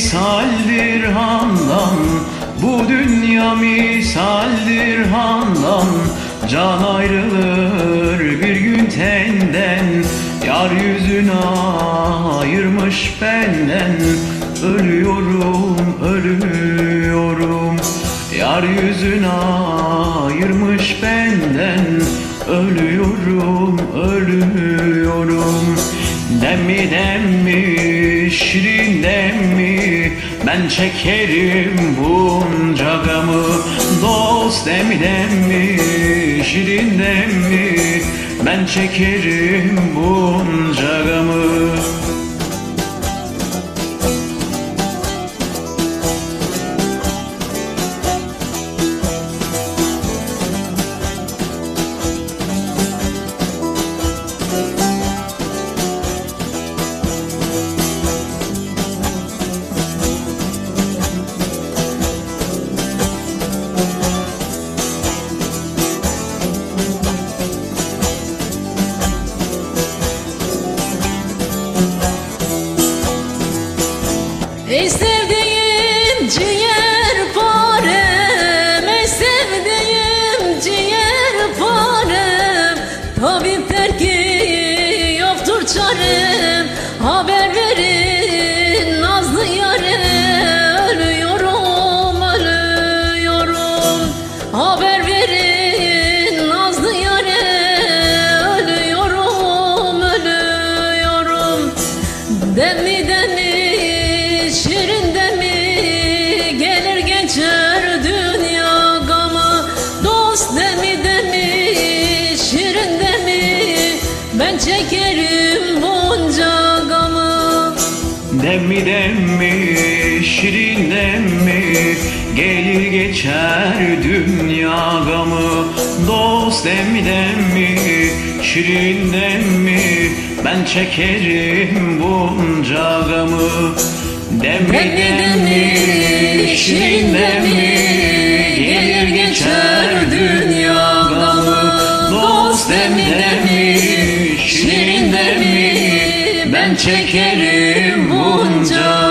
misaldir handan Bu dünya misaldir handan Can ayrılır bir gün tenden Yar yüzünü ayırmış benden. Ölüyorum, ölüyorum Yar yüzünü ayırmış benden. Ölüyorum, ölüyorum Demmi demmi, şirin Ben çekerim bunca gamı. Dost demmi demmi, şirin demmi Ben çekerim bunca gamı Is there çekerim bunca gamı. Demmi demmi, şirin demmi Gelir geçer dünya gamı. Dost demmi demmi, şirin demmi Ben çekerim bunca gamı. Demmi demmi, şirin demmi demmi Ben çekerim bunca